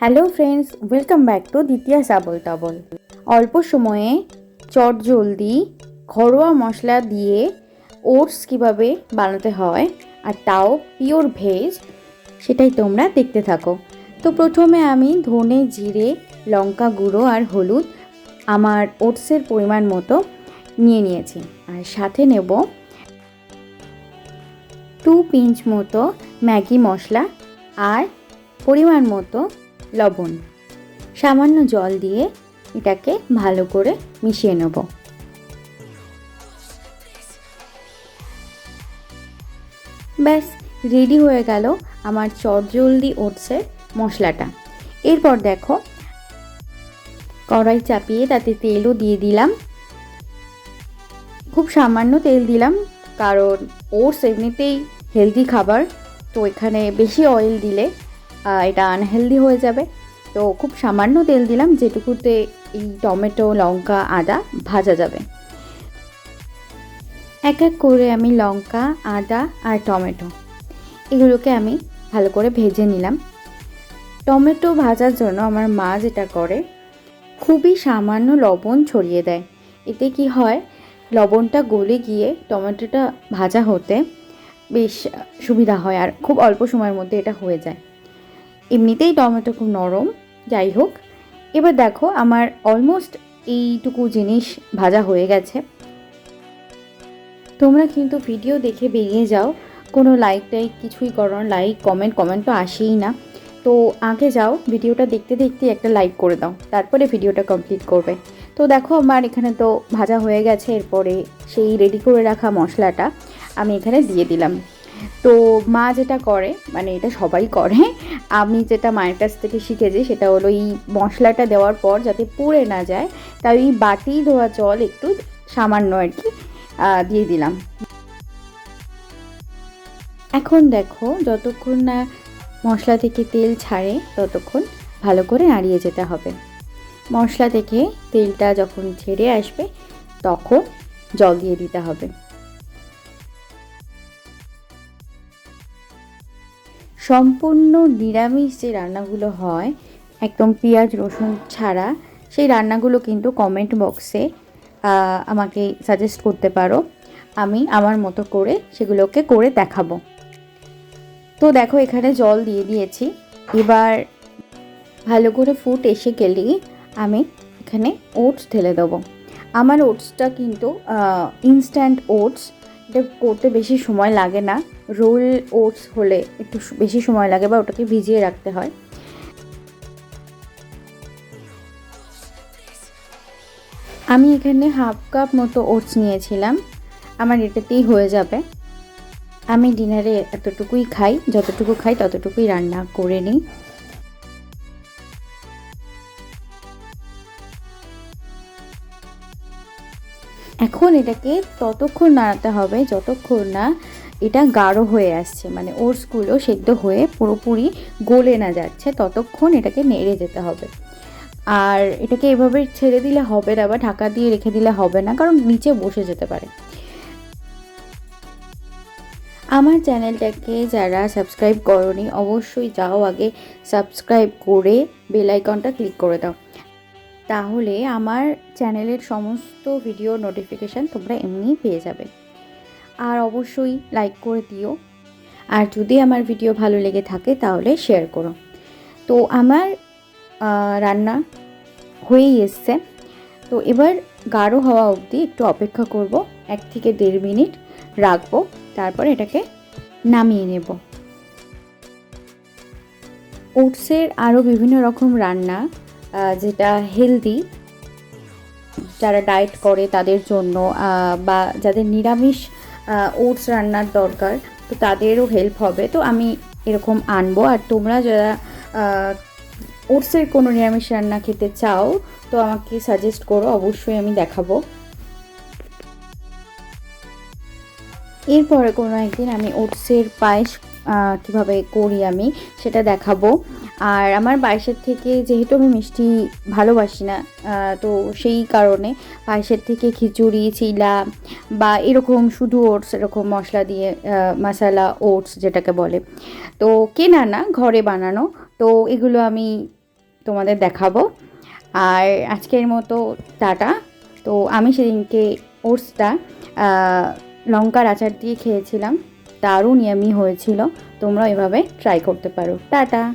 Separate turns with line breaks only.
Hello friends welcome back to দ্বিতীয় সাবল তাবল। অল্প সময়ে চট জলদি ঘরোয়া মশলা দিয়ে ওটস কীভাবে বানাতে হয় আর তাও পিওর ভেজ সেটাই তোমরা দেখতে থাকো। তো প্রথমে আমি ধনে, জিরে, লঙ্কা গুঁড়ো আর হলুদ আমার ওটসের পরিমাণ মতো নিয়ে নিয়েছি। আর সাথে নেব টু পিঞ্চ মতো ম্যাগি মশলা আর পরিমাণ মতো লবণ। সামান্য জল দিয়ে এটাকে ভালো করে মিশিয়ে নেব। ব্যাস, রেডি হয়ে গেল আমার চটজলদি ওটসের মশলাটা। এরপর দেখো, কড়াই চাপিয়ে তাতে তেলও দিয়ে দিলাম। খুব সামান্য তেল দিলাম, কারণ ওটস এমনিতেই হেলদি খাবার, তো এখানে বেশি অয়েল দিলে এটা আনহেলদি হয়ে যাবে। তো খুব সামান্য তেল দিলাম, যেটুকুতে এই টমেটো, লঙ্কা, আদা ভাজা যাবে। এক এক করে আমি লঙ্কা, আদা আর টমেটো, এগুলোকে আমি ভালো করে ভেজে নিলাম। টমেটো ভাজার জন্য আমার মা যেটা করে, খুবই সামান্য লবণ ছড়িয়ে দেয়। এতে কি হয়, লবণটা গলে গিয়ে টমেটোটা ভাজা হতে বেশ সুবিধা হয়, আর খুব অল্প সময়ের মধ্যে এটা হয়ে যায়। এমনিতেই টমেটো খুব নরম, যাই হোক। এবার দেখো আমার অলমোস্ট এইটুকু জিনিস ভাজা হয়ে গেছে। তোমরা কিন্তু ভিডিও দেখে বেরিয়ে যাও। কোনো লাইক টাইক কিছুই করো না লাইক কমেন্ট কমেন্ট তো আসেই না। তো আগে যাও ভিডিওটা দেখতে দেখতে একটা লাইক করে দাও, তারপরে ভিডিওটা কমপ্লিট করবে। তো দেখো আমার এখানে তো ভাজা হয়ে গেছে, এরপরে সেই রেডি করে রাখা মশলাটা আমি এখানে দিয়ে দিলাম। তো মা যেটা করে মানে এটা সবাই করে, আমি যেটা মায়ের কাছ থেকে শিখেছি সেটা হলো এই মশলাটা দেওয়ার পর যাতে পুড়ে না যায়, তাই এই বাটি ধোয়া জল একটু সামান্য আর কি দিয়ে দিলাম। এখন দেখো যতক্ষণ না মশলা থেকে তেল ছাড়ে, ততক্ষণ ভালো করে নাড়িয়ে যেতে হবে। মশলা থেকে তেলটা যখন ছেড়ে আসবে, তখন জল দিয়ে দিতে হবে। সম্পূর্ণ নিরামিষ যে রান্নাগুলো হয়, একদম পেঁয়াজ, রসুন ছাড়া, সেই রান্নাগুলো কিন্তু কমেন্ট বক্সে আমাকে সাজেস্ট করতে পারো। আমি আমার মতো করে সেগুলোকে করে দেখাবো। তো দেখো, এখানে জল দিয়ে দিয়েছি। এবার ভালো করে ফুট এসে গেলেই আমি এখানে ওটস ঢেলে দেবো। আমার ওটসটা কিন্তু ইনস্ট্যান্ট ওটস এটা করতে বেশি সময় লাগে না। রোল ওটস হলে একটু বেশি সময় লাগে বা ওটাকে ভিজিয়ে রাখতে হয়। আমি এখানে হাফ কাপ মতো ওটস নিয়েছিলাম। আমার এটাতেই হয়ে যাবে। আমি ডিনারে এতটুকুই খাই, যতটুকু খাই ততটুকুই রান্না করে নিই। এখন এটাকে ততক্ষণ নাড়াতে হবে, যতক্ষণ না এটা গাঢ় হয়ে আসছে মানে ওটসগুলো সেদ্ধ হয়ে পুরোপুরি গলে না যাচ্ছে, ততক্ষণ এটাকে নেড়ে যেতে হবে। আর এটাকে এভাবে ছেড়ে দিলে হবে না বা ঢাকা দিয়ে রেখে দিলে হবে না, কারণ নিচে বসে যেতে পারে। আমার চ্যানেলটাকে যারা সাবস্ক্রাইব করনি, অবশ্যই যাও আগে সাবস্ক্রাইব করে বেল আইকনটা ক্লিক করে দাও। তাহলে আমার চ্যানেলের সমস্ত ভিডিও নোটিফিকেশান তোমরা এমনিই পেয়ে যাবে। আর অবশ্যই লাইক করে দিও। আর যদি আমার ভিডিও ভালো লেগে থাকে তাহলে শেয়ার করো। তো আমার রান্না হয়েই এসছে। তো এবার গাঢ় হওয়া অবধি একটু অপেক্ষা করব। এক থেকে দেড় মিনিট রাখব। তারপর এটাকে নামিয়ে নেব। ওটসের আরও বিভিন্ন রকম রান্না যেটা হেলদি যারা ডায়েট করে তাদের জন্য বা যাদের নিরামিষ ওটস রান্নার দরকার, তো তাদেরও হেল্প হবে। তো আমি এরকম আনব। আর তোমরা যারা ওটসের কোনো নিরামিষ রান্না খেতে চাও, তো আমাকে সাজেস্ট করো, অবশ্যই আমি দেখাবো। এরপরে কোনো একদিন আমি ওটসের পায়েস কীভাবে করি আমি, সেটা দেখাবো। আর আমার পায়েসের থেকে যেহেতু আমি মিষ্টি ভালোবাসি না তো সেই কারণে পায়েসের থেকে খিচুড়ি চিলা বা এরকম শুধু ওটস, এরকম মশলা দিয়ে মশালা ওটস যেটাকে বলে। তো কেনা না ঘরে বানানো, তো এগুলো আমি তোমাদের দেখাবো। আর আজকের মতো টাটা। তো আমি সেদিনকে ওটসটা লঙ্কার আচার দিয়ে খেয়েছিলাম। দারুণ ইয়ামি হয়েছিল। তোমরা এভাবে ট্রাই করতে পারো। টাটা!